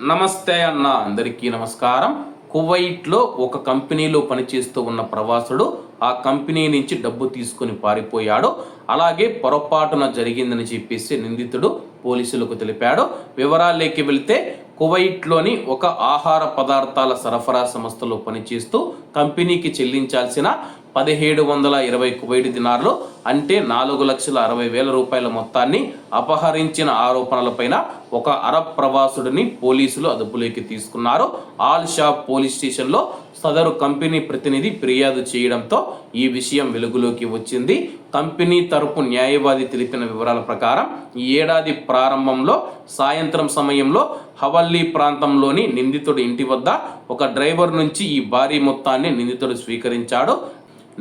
నమస్తే అన్న అందరికీ నమస్కారం. కువైట్లో ఒక కంపెనీలో పనిచేస్తూ ఉన్న ప్రవాసుడు ఆ కంపెనీ నుంచి డబ్బు తీసుకొని పారిపోయాడు. అలాగే పొరపాటున జరిగిందని చెప్పేసి నిందితుడు పోలీసులకు తెలిపాడు. వివరాల్లోకి వెళ్తే కువైట్లోని ఒక ఆహార పదార్థాల సరఫరా సంస్థలో పనిచేస్తూ కంపెనీకి చెల్లించాల్సిన పదిహేడు వందల ఇరవై కువైట్ దినార్లు అంటే నాలుగు లక్షల అరవై వేల రూపాయల మొత్తాన్ని అపహరించిన ఆరోపణలపైన ఒక అరబ్ ప్రవాసుడిని పోలీసులు అదుపులోకి తీసుకున్నారు. ఆల్ షాప్ పోలీస్ స్టేషన్లో సదరు కంపెనీ ప్రతినిధి ఫిర్యాదు చేయడంతో ఈ విషయం వెలుగులోకి వచ్చింది. కంపెనీ తరపు న్యాయవాది తెలిపిన వివరాల ప్రకారం ఈ ఏడాది ప్రారంభంలో సాయంత్రం సమయంలో హవల్లీ ప్రాంతంలోని నిందితుడి ఇంటి వద్ద ఒక డ్రైవర్ నుంచి ఈ భారీ మొత్తాన్ని నిందితుడు స్వీకరించాడు.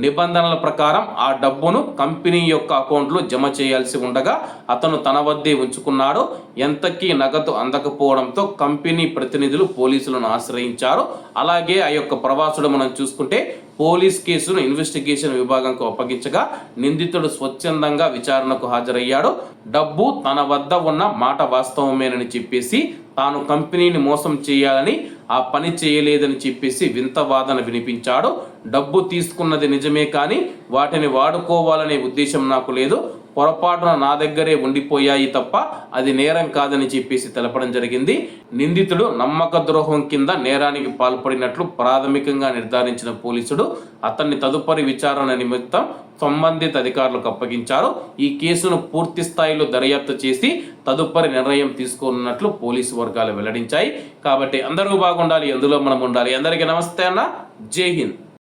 నిబంధనల ప్రకారం ఆ డబ్బును కంపెనీ యొక్క అకౌంట్లో జమ చేయాల్సి ఉండగా అతను తన వద్దే ఉంచుకున్నాడు. ఎంతకీ నగదు అందకపోవడంతో కంపెనీ ప్రతినిధులు పోలీసులను ఆశ్రయించారు. అలాగే ఆ యొక్క ప్రవాసుడు మనం చూసుకుంటే పోలీస్ కేసును ఇన్వెస్టిగేషన్ విభాగంకు అప్పగించగా నిందితుడు స్వచ్ఛందంగా విచారణకు హాజరయ్యాడు. డబ్బు తన వద్ద ఉన్న మాట వాస్తవమేనని చెప్పేసి తాను కంపెనీని మోసం చేయాలని ఆ పని చేయలేదని చెప్పేసి వింత వాదన వినిపించాడు. డబ్బు తీసుకున్నది నిజమే కానీ వాటిని వాడుకోవాలనే ఉద్దేశం నాకు లేదు. పొరపాటున నా దగ్గరే ఉండిపోయాయి తప్ప అది నేరం కాదని చెప్పేసి తెలపడం జరిగింది. నిందితుడు నమ్మక ద్రోహం కింద నేరానికి పాల్పడినట్లు ప్రాథమికంగా నిర్ధారించిన పోలీసుడు అతన్ని తదుపరి విచారణ నిమిత్తం సంబంధిత అధికారులకు అప్పగించారు. ఈ కేసును పూర్తి స్థాయిలో దర్యాప్తు చేసి తదుపరి నిర్ణయం తీసుకోనున్నట్లు పోలీసు వర్గాలు వెల్లడించాయి. కాబట్టి అందరూ బాగుండాలి ఎందులో మనం ఉండాలి. అందరికీ నమస్తే అన్న. జై హింద్.